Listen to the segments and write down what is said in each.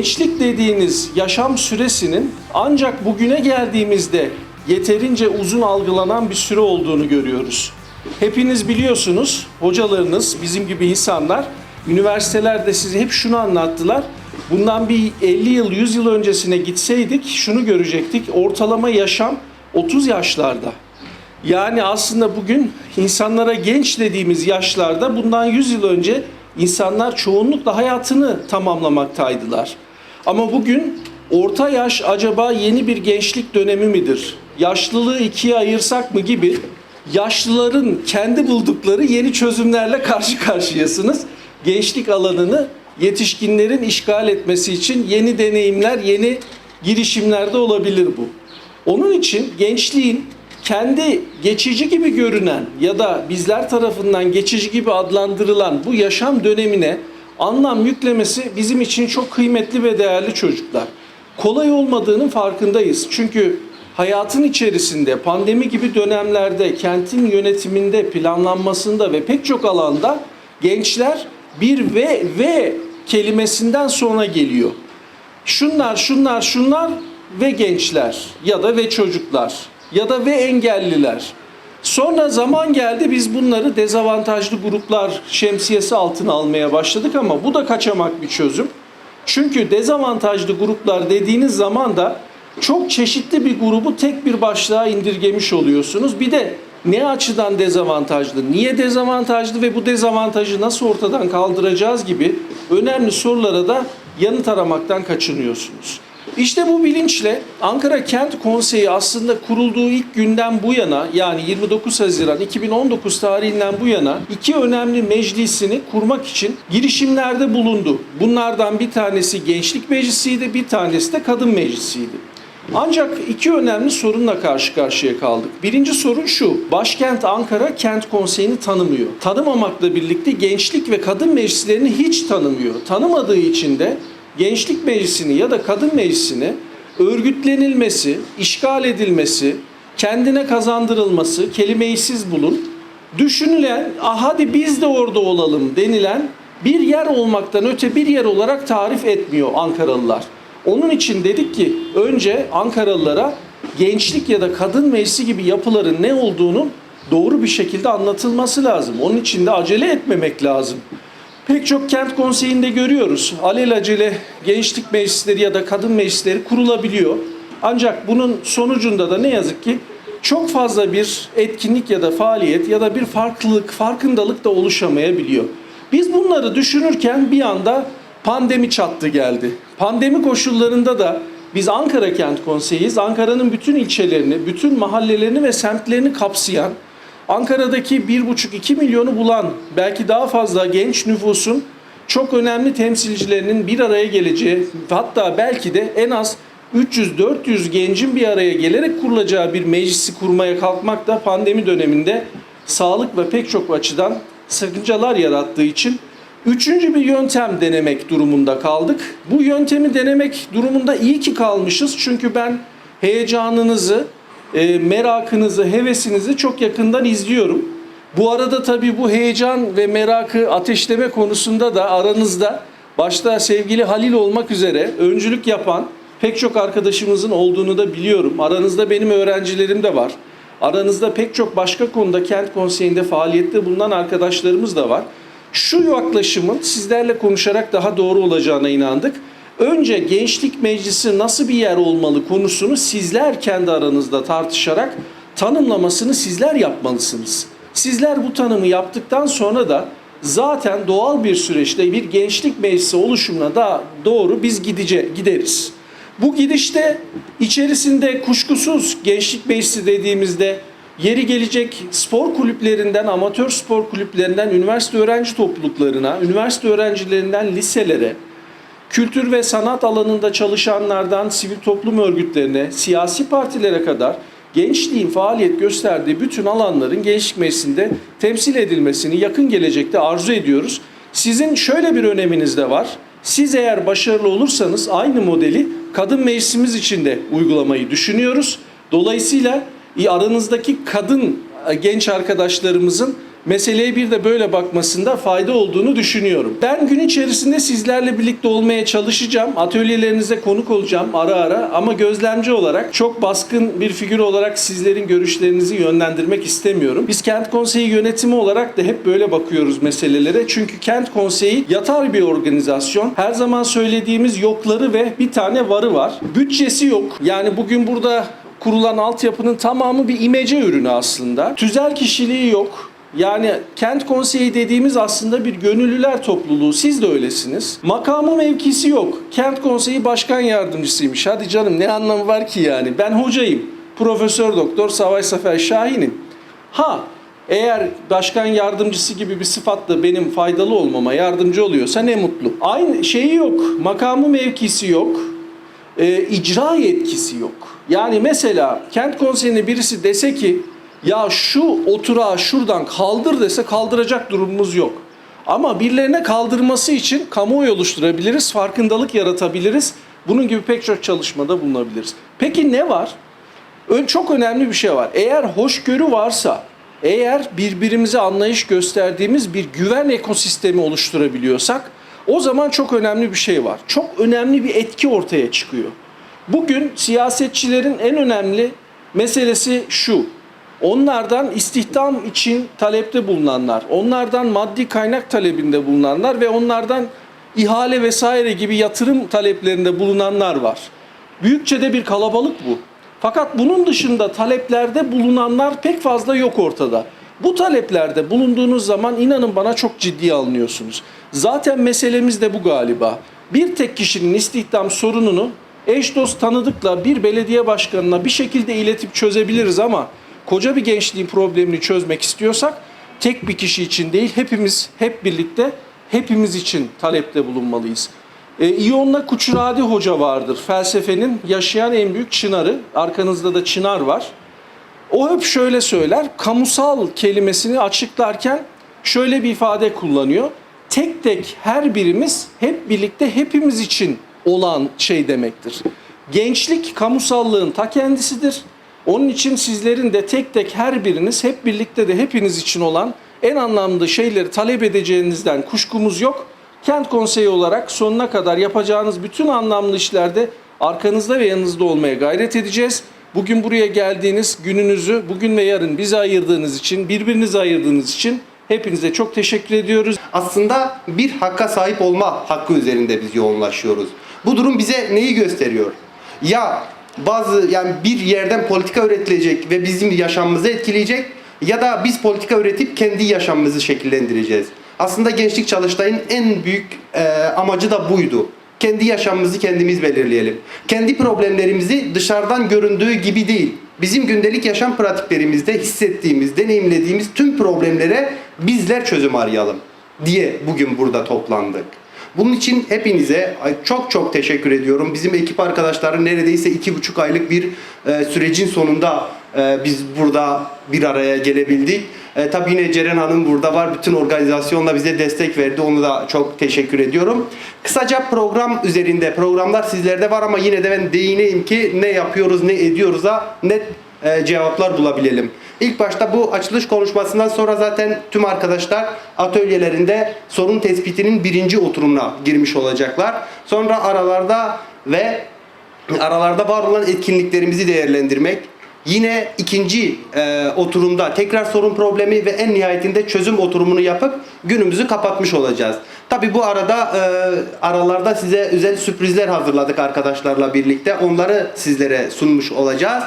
gençlik dediğiniz yaşam süresinin ancak bugüne geldiğimizde yeterince uzun algılanan bir süre olduğunu görüyoruz. Hepiniz biliyorsunuz, hocalarınız, bizim gibi insanlar, üniversitelerde size hep şunu anlattılar. Bundan bir 50 yıl, 100 yıl öncesine gitseydik şunu görecektik. Ortalama yaşam 30 yaşlarda. Yani aslında bugün insanlara genç dediğimiz yaşlarda bundan 100 yıl önce insanlar çoğunlukla hayatını tamamlamaktaydılar. Ama bugün orta yaş acaba yeni bir gençlik dönemi midir? Yaşlılığı ikiye ayırsak mı gibi yaşlıların kendi buldukları yeni çözümlerle karşı karşıyasınız. Gençlik alanını yetişkinlerin işgal etmesi için yeni deneyimler, yeni girişimlerde olabilir bu. Onun için gençliğin kendi geçici gibi görünen ya da bizler tarafından geçici gibi adlandırılan bu yaşam dönemine anlam yüklemesi bizim için çok kıymetli ve değerli çocuklar. Kolay olmadığının farkındayız. Çünkü hayatın içerisinde pandemi gibi dönemlerde kentin yönetiminde, planlanmasında ve pek çok alanda gençler bir ve ve kelimesinden sonra geliyor. Şunlar, şunlar, şunlar ve gençler ya da ve çocuklar ya da ve engelliler. Sonra zaman geldi biz bunları dezavantajlı gruplar şemsiyesi altına almaya başladık ama bu da kaçamak bir çözüm. Çünkü dezavantajlı gruplar dediğiniz zaman da çok çeşitli bir grubu tek bir başlığa indirgemiş oluyorsunuz. Bir de ne açıdan dezavantajlı, niye dezavantajlı ve bu dezavantajı nasıl ortadan kaldıracağız gibi önemli sorulara da yanıt aramaktan kaçınıyorsunuz. İşte bu bilinçle Ankara Kent Konseyi aslında kurulduğu ilk günden bu yana yani 29 Haziran 2019 tarihinden bu yana iki önemli meclisini kurmak için girişimlerde bulundu. Bunlardan bir tanesi Gençlik Meclisi'ydi, bir tanesi de Kadın Meclisi'ydi. Ancak iki önemli sorunla karşı karşıya kaldık. Birinci sorun şu, başkent Ankara kent konseyini tanımıyor. Tanımamakla birlikte gençlik ve kadın meclislerini hiç tanımıyor. Tanımadığı için de gençlik meclisini ya da kadın meclisini örgütlenilmesi, işgal edilmesi, kendine kazandırılması, kelimeyi siz bulun, düşünülen, ah hadi biz de orada olalım denilen bir yer olmaktan öte bir yer olarak tarif etmiyor Ankaralılar. Onun için dedik ki önce Ankaralılara gençlik ya da kadın meclisi gibi yapıların ne olduğunun doğru bir şekilde anlatılması lazım. Onun için de acele etmemek lazım. Pek çok kent konseyinde görüyoruz. Alelacele gençlik meclisleri ya da kadın meclisleri kurulabiliyor. Ancak bunun sonucunda da ne yazık ki çok fazla bir etkinlik ya da faaliyet ya da bir farklılık, farkındalık da oluşamayabiliyor. Biz bunları düşünürken bir anda pandemi çattı geldi. Pandemi koşullarında da biz Ankara Kent Konseyi'yiz. Ankara'nın bütün ilçelerini, bütün mahallelerini ve semtlerini kapsayan, Ankara'daki 1,5-2 milyonu bulan, belki daha fazla genç nüfusun çok önemli temsilcilerinin bir araya geleceği, hatta belki de en az 300-400 gencin bir araya gelerek kurulacağı bir meclisi kurmaya kalkmak da pandemi döneminde sağlık ve pek çok açıdan sakıncalar yarattığı için Üçüncü bir yöntem denemek durumunda kaldık. Bu yöntemi denemek durumunda iyi ki kalmışız. Çünkü ben heyecanınızı, e, merakınızı, hevesinizi çok yakından izliyorum. Bu arada tabii bu heyecan ve merakı ateşleme konusunda da aranızda başta sevgili Halil olmak üzere öncülük yapan pek çok arkadaşımızın olduğunu da biliyorum. Aranızda benim öğrencilerim de var. Aranızda pek çok başka konuda kent konseyinde faaliyette bulunan arkadaşlarımız da var. Şu yaklaşımın sizlerle konuşarak daha doğru olacağına inandık. Önce Gençlik Meclisi nasıl bir yer olmalı konusunu sizler kendi aranızda tartışarak tanımlamasını sizler yapmalısınız. Sizler bu tanımı yaptıktan sonra da zaten doğal bir süreçte bir gençlik meclisi oluşumuna da doğru biz gidece gideriz. Bu gidişte içerisinde kuşkusuz gençlik meclisi dediğimizde yeri gelecek spor kulüplerinden, amatör spor kulüplerinden üniversite öğrenci topluluklarına, üniversite öğrencilerinden liselere, kültür ve sanat alanında çalışanlardan sivil toplum örgütlerine, siyasi partilere kadar gençliğin faaliyet gösterdiği bütün alanların gençlik meclisinde temsil edilmesini yakın gelecekte arzu ediyoruz. Sizin şöyle bir öneminiz de var. Siz eğer başarılı olursanız aynı modeli kadın meclisimiz için de uygulamayı düşünüyoruz. Dolayısıyla aranızdaki kadın e, genç arkadaşlarımızın meseleye bir de böyle bakmasında fayda olduğunu düşünüyorum. Ben gün içerisinde sizlerle birlikte olmaya çalışacağım. Atölyelerinize konuk olacağım ara ara ama gözlemci olarak çok baskın bir figür olarak sizlerin görüşlerinizi yönlendirmek istemiyorum. Biz kent konseyi yönetimi olarak da hep böyle bakıyoruz meselelere. Çünkü kent konseyi yatar bir organizasyon. Her zaman söylediğimiz yokları ve bir tane varı var. Bütçesi yok. Yani bugün burada kurulan altyapının tamamı bir imece ürünü aslında. Tüzel kişiliği yok. Yani kent konseyi dediğimiz aslında bir gönüllüler topluluğu. Siz de öylesiniz. Makamı mevkisi yok. Kent konseyi başkan yardımcısıymış. Hadi canım ne anlamı var ki yani? Ben hocayım. Profesör Doktor Savaş Sefer Şahin'im. Ha eğer başkan yardımcısı gibi bir sıfatla benim faydalı olmama yardımcı oluyorsa ne mutlu. Aynı şeyi yok. Makamı mevkisi yok e, icra yetkisi yok. Yani mesela kent konseyine birisi dese ki ya şu oturağı şuradan kaldır dese kaldıracak durumumuz yok. Ama birilerine kaldırması için kamuoyu oluşturabiliriz, farkındalık yaratabiliriz. Bunun gibi pek çok çalışmada bulunabiliriz. Peki ne var? Çok önemli bir şey var. Eğer hoşgörü varsa, eğer birbirimize anlayış gösterdiğimiz bir güven ekosistemi oluşturabiliyorsak o zaman çok önemli bir şey var. Çok önemli bir etki ortaya çıkıyor. Bugün siyasetçilerin en önemli meselesi şu. Onlardan istihdam için talepte bulunanlar, onlardan maddi kaynak talebinde bulunanlar ve onlardan ihale vesaire gibi yatırım taleplerinde bulunanlar var. Büyükçe de bir kalabalık bu. Fakat bunun dışında taleplerde bulunanlar pek fazla yok ortada. Bu taleplerde bulunduğunuz zaman inanın bana çok ciddiye alınıyorsunuz. Zaten meselemiz de bu galiba. Bir tek kişinin istihdam sorununu eş dost tanıdıkla bir belediye başkanına bir şekilde iletip çözebiliriz ama koca bir gençliğin problemini çözmek istiyorsak tek bir kişi için değil hepimiz hep birlikte hepimiz için talepte bulunmalıyız. E, İyon'la Kuçuradi Hoca vardır. Felsefenin yaşayan en büyük çınarı. Arkanızda da çınar var. O hep şöyle söyler. Kamusal kelimesini açıklarken şöyle bir ifade kullanıyor. Tek tek her birimiz hep birlikte hepimiz için olan şey demektir. Gençlik kamusallığın ta kendisidir. Onun için sizlerin de tek tek her biriniz hep birlikte de hepiniz için olan en anlamlı şeyleri talep edeceğinizden kuşkumuz yok. Kent konseyi olarak sonuna kadar yapacağınız bütün anlamlı işlerde arkanızda ve yanınızda olmaya gayret edeceğiz. Bugün buraya geldiğiniz gününüzü bugün ve yarın bize ayırdığınız için, birbirinize ayırdığınız için hepinize çok teşekkür ediyoruz. aslında bir hakka sahip olma hakkı üzerinde biz yoğunlaşıyoruz. Bu durum bize neyi gösteriyor? Ya bazı yani bir yerden politika üretilecek ve bizim yaşamımızı etkileyecek ya da biz politika üretip kendi yaşamımızı şekillendireceğiz. Aslında Gençlik Çalıştay'ın en büyük e, amacı da buydu. Kendi yaşamımızı kendimiz belirleyelim. Kendi problemlerimizi dışarıdan göründüğü gibi değil, bizim gündelik yaşam pratiklerimizde hissettiğimiz, deneyimlediğimiz tüm problemlere bizler çözüm arayalım diye bugün burada toplandık. Bunun için hepinize çok çok teşekkür ediyorum. Bizim ekip arkadaşları neredeyse iki buçuk aylık bir e, sürecin sonunda e, biz burada bir araya gelebildik. E, tabii yine Ceren Hanım burada var. Bütün organizasyonla bize destek verdi. Onu da çok teşekkür ediyorum. Kısaca program üzerinde programlar sizlerde var ama yine de ben değineyim ki ne yapıyoruz ne ediyoruz'a net e, cevaplar bulabilelim. İlk başta bu açılış konuşmasından sonra zaten tüm arkadaşlar atölyelerinde sorun tespitinin birinci oturumuna girmiş olacaklar. Sonra aralarda ve aralarda var olan etkinliklerimizi değerlendirmek, Yine ikinci e, oturumda tekrar sorun problemi ve en nihayetinde çözüm oturumunu yapıp günümüzü kapatmış olacağız. Tabi bu arada e, aralarda size özel sürprizler hazırladık arkadaşlarla birlikte. Onları sizlere sunmuş olacağız.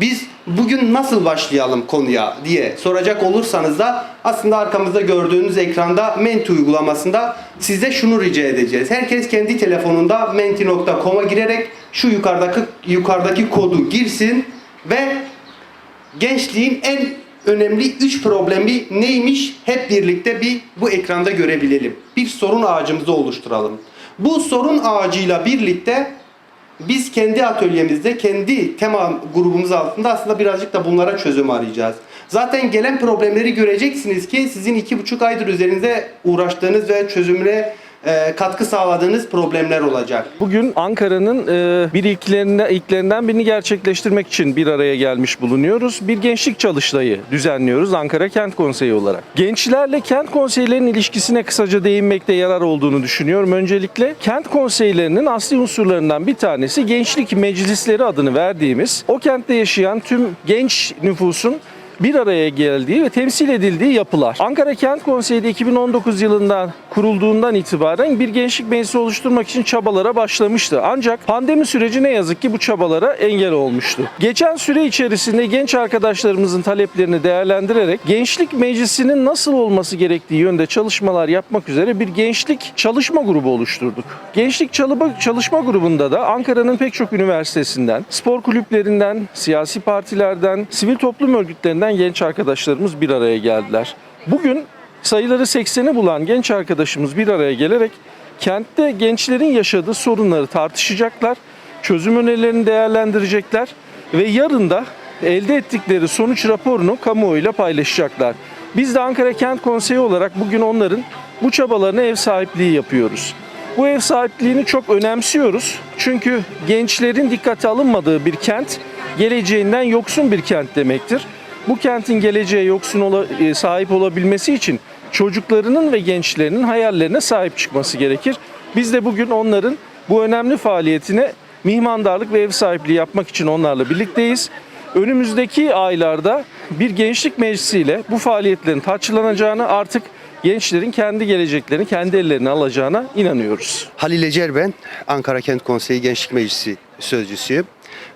Biz bugün nasıl başlayalım konuya diye soracak olursanız da aslında arkamızda gördüğünüz ekranda Menti uygulamasında size şunu rica edeceğiz. Herkes kendi telefonunda menti.com'a girerek şu yukarıdaki yukarıdaki kodu girsin ve gençliğin en önemli üç problemi neymiş hep birlikte bir bu ekranda görebilelim. Bir sorun ağacımızı oluşturalım. Bu sorun ağacıyla birlikte biz kendi atölyemizde, kendi tema grubumuz altında aslında birazcık da bunlara çözüm arayacağız. Zaten gelen problemleri göreceksiniz ki sizin iki buçuk aydır üzerinde uğraştığınız ve çözümüne katkı sağladığınız problemler olacak. Bugün Ankara'nın e, bir ilklerinden, ilklerinden birini gerçekleştirmek için bir araya gelmiş bulunuyoruz. Bir gençlik çalıştayı düzenliyoruz Ankara Kent Konseyi olarak. Gençlerle kent konseylerinin ilişkisine kısaca değinmekte yarar olduğunu düşünüyorum. Öncelikle kent konseylerinin asli unsurlarından bir tanesi gençlik meclisleri adını verdiğimiz o kentte yaşayan tüm genç nüfusun bir araya geldiği ve temsil edildiği yapılar. Ankara Kent Konseyi de 2019 yılında kurulduğundan itibaren bir gençlik meclisi oluşturmak için çabalara başlamıştı. Ancak pandemi süreci ne yazık ki bu çabalara engel olmuştu. Geçen süre içerisinde genç arkadaşlarımızın taleplerini değerlendirerek gençlik meclisinin nasıl olması gerektiği yönde çalışmalar yapmak üzere bir gençlik çalışma grubu oluşturduk. Gençlik çalışma grubunda da Ankara'nın pek çok üniversitesinden, spor kulüplerinden, siyasi partilerden, sivil toplum örgütlerinden genç arkadaşlarımız bir araya geldiler. Bugün sayıları 80'i bulan genç arkadaşımız bir araya gelerek kentte gençlerin yaşadığı sorunları tartışacaklar, çözüm önerilerini değerlendirecekler ve yarın da elde ettikleri sonuç raporunu kamuoyuyla paylaşacaklar. Biz de Ankara Kent Konseyi olarak bugün onların bu çabalarına ev sahipliği yapıyoruz. Bu ev sahipliğini çok önemsiyoruz. Çünkü gençlerin dikkate alınmadığı bir kent geleceğinden yoksun bir kent demektir. Bu kentin geleceğe yoksun ola- e, sahip olabilmesi için çocuklarının ve gençlerinin hayallerine sahip çıkması gerekir. Biz de bugün onların bu önemli faaliyetine mihmandarlık ve ev sahipliği yapmak için onlarla birlikteyiz. Önümüzdeki aylarda bir gençlik meclisiyle bu faaliyetlerin taçlanacağını artık gençlerin kendi geleceklerini kendi ellerine alacağına inanıyoruz. Halil Ecer ben, Ankara Kent Konseyi Gençlik Meclisi sözcüsüyüm.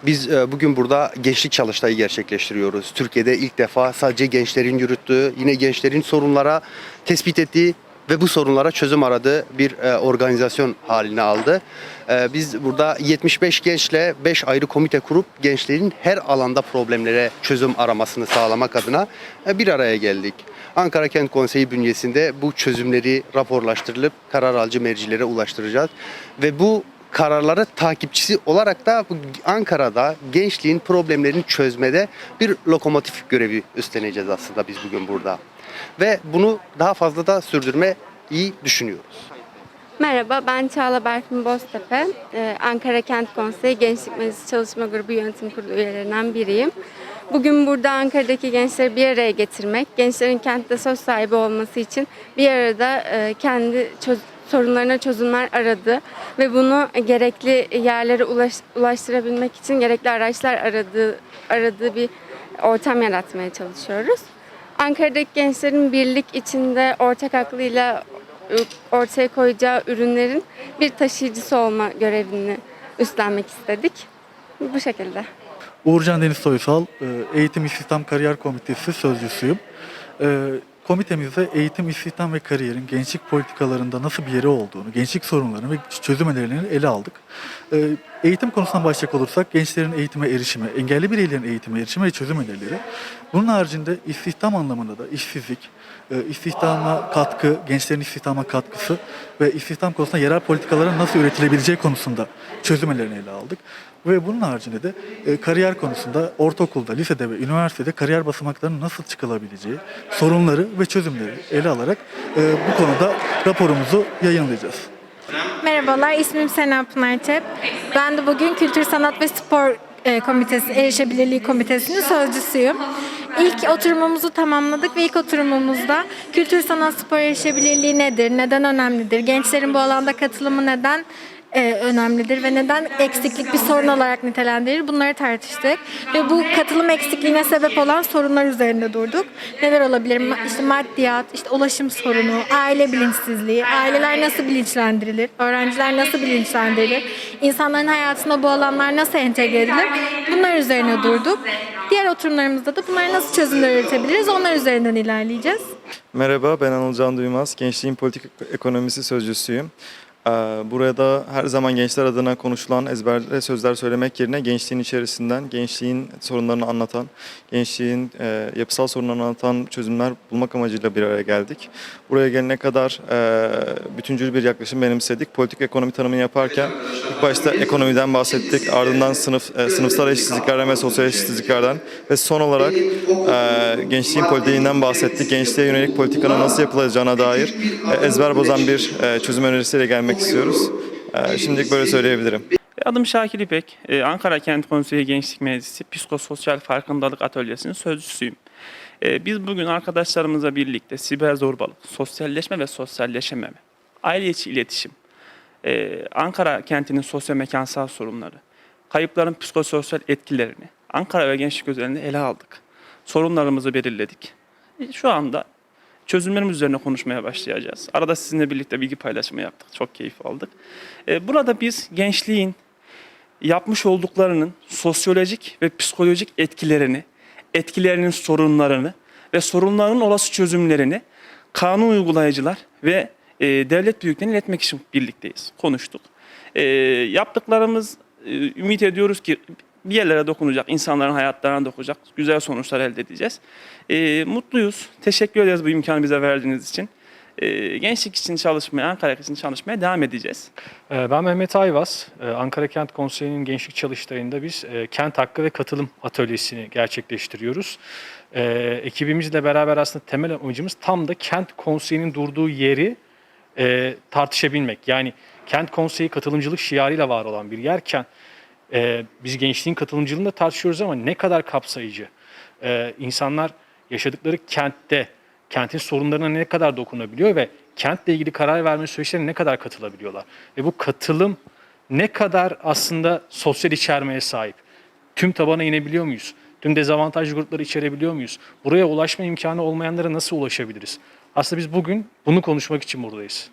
Biz e, bugün burada gençlik çalıştayı gerçekleştiriyoruz. Türkiye'de ilk defa sadece gençlerin yürüttüğü, yine gençlerin sorunlara tespit ettiği ve bu sorunlara çözüm aradığı bir e, organizasyon haline aldı. E, biz burada 75 gençle 5 ayrı komite kurup gençlerin her alanda problemlere çözüm aramasını sağlamak adına bir araya geldik. Ankara Kent Konseyi bünyesinde bu çözümleri raporlaştırılıp karar alıcı mercilere ulaştıracağız. Ve bu kararları takipçisi olarak da Ankara'da gençliğin problemlerini çözmede bir lokomotif görevi üstleneceğiz aslında biz bugün burada. Ve bunu daha fazla da sürdürme iyi düşünüyoruz. Merhaba, ben Çağla Berfin Boztepe. Ee, Ankara Kent Konseyi Gençlik Meclisi Çalışma Grubu Yönetim Kurulu üyelerinden biriyim. Bugün burada Ankara'daki gençleri bir araya getirmek, gençlerin kentte söz sahibi olması için bir arada e, kendi çöz- sorunlarına çözümler aradı ve bunu gerekli yerlere ulaş- ulaştırabilmek için gerekli araçlar aradığı, aradığı bir ortam yaratmaya çalışıyoruz. Ankara'daki gençlerin birlik içinde ortak aklıyla ortaya koyacağı ürünlerin bir taşıyıcısı olma görevini üstlenmek istedik. Bu şekilde. Uğurcan Deniz Soysal, e, Eğitim İstihdam Kariyer Komitesi sözcüsüyüm. E, Komitemizde eğitim, istihdam ve kariyerin gençlik politikalarında nasıl bir yeri olduğunu, gençlik sorunlarını ve çözüm önerilerini ele aldık. Eğitim konusuna başlayacak olursak gençlerin eğitime erişimi, engelli bireylerin eğitime erişimi ve çözüm önerileri. Bunun haricinde istihdam anlamında da işsizlik, e, istihdama katkı, gençlerin istihdama katkısı ve istihdam konusunda yerel politikaların nasıl üretilebileceği konusunda çözüm önerilerini ele aldık. Ve bunun haricinde de e, kariyer konusunda ortaokulda, lisede ve üniversitede kariyer basamaklarının nasıl çıkılabileceği, sorunları ve çözümleri ele alarak e, bu konuda raporumuzu yayınlayacağız. Merhabalar, ismim Sena Pınar Çep. Ben de bugün Kültür, Sanat ve Spor e, Komitesi, Erişebilirliği Komitesi'nin sözcüsüyüm. İlk oturumumuzu tamamladık ve ilk oturumumuzda kültür, sanat, spor erişebilirliği nedir, neden önemlidir, gençlerin bu alanda katılımı neden e, önemlidir ve neden eksiklik bir sorun olarak nitelendirilir bunları tartıştık. Ve bu katılım eksikliğine sebep olan sorunlar üzerinde durduk. Neler olabilir? Ma- İşte maddiyat, işte ulaşım sorunu, aile bilinçsizliği, aileler nasıl bilinçlendirilir, öğrenciler nasıl bilinçlendirilir, insanların hayatına bu alanlar nasıl entegre edilir bunlar üzerine durduk. Diğer oturumlarımızda da bunları nasıl çözümler üretebiliriz onlar üzerinden ilerleyeceğiz. Merhaba ben Anıl Can Duymaz. Gençliğin Politik Ekonomisi Sözcüsüyüm. Ee, Burada her zaman gençler adına konuşulan ezberle sözler söylemek yerine gençliğin içerisinden, gençliğin sorunlarını anlatan, gençliğin e, yapısal sorunlarını anlatan çözümler bulmak amacıyla bir araya geldik. Buraya gelene kadar e, bütüncül bir yaklaşım benimsedik. Politik ekonomi tanımını yaparken ilk başta ekonomiden bahsettik, ardından sınıf e, sınıfsal eşitsizliklerden ve sosyal eşitsizliklerden ve son olarak gençliğin politiğinden bahsettik. Gençliğe yönelik politikanın nasıl yapılacağına dair ezber bozan bir çözüm önerisiyle gelmek istiyoruz. E, Şimdilik böyle söyleyebilirim. Adım Şakir İpek, Ee, Ankara Kent Konseyi Gençlik Meclisi Psikososyal Farkındalık Atölyesi'nin sözcüsüyüm. Ee, Biz bugün arkadaşlarımızla birlikte siber zorbalık, sosyalleşme ve sosyalleşememe, aile içi iletişim, ee, Ankara kentinin sosyal mekansal sorunları, kayıpların psikososyal etkilerini Ankara ve gençlik özelinde ele aldık. Sorunlarımızı belirledik. E, Şu anda çözümlerimiz üzerine konuşmaya başlayacağız. Arada sizinle birlikte bilgi paylaşımı yaptık. Çok keyif aldık. Ee, Burada biz gençliğin yapmış olduklarının sosyolojik ve psikolojik etkilerini, etkilerinin sorunlarını ve sorunların olası çözümlerini kanun uygulayıcılar ve e, devlet büyüklerine iletmek için birlikteyiz, konuştuk. E, yaptıklarımız e, ümit ediyoruz ki bir yerlere dokunacak, insanların hayatlarına dokunacak, güzel sonuçlar elde edeceğiz. E, mutluyuz, teşekkür ederiz bu imkanı bize verdiğiniz için. E, gençlik için çalışmaya, Ankara için çalışmaya devam edeceğiz. Ee, Ben Mehmet Ayvaz. Ankara Kent Konseyi'nin gençlik çalıştayında biz e, kent hakkı ve katılım atölyesini gerçekleştiriyoruz. Ekibimizle beraber aslında temel amacımız tam da kent konseyinin durduğu yeri e, tartışabilmek. Yani kent konseyi katılımcılık şiarıyla var olan bir yerken e, biz gençliğin katılımcılığını da tartışıyoruz ama ne kadar kapsayıcı. Ee, insanlar yaşadıkları kentte kentin sorunlarına ne kadar dokunabiliyor ve kentle ilgili karar verme süreçlerine ne kadar katılabiliyorlar. Ve bu katılım ne kadar aslında sosyal içermeye sahip. Tüm tabana inebiliyor muyuz? Tüm dezavantajlı grupları içerebiliyor muyuz? Buraya ulaşma imkanı olmayanlara nasıl ulaşabiliriz? Aslında biz bugün bunu konuşmak için buradayız.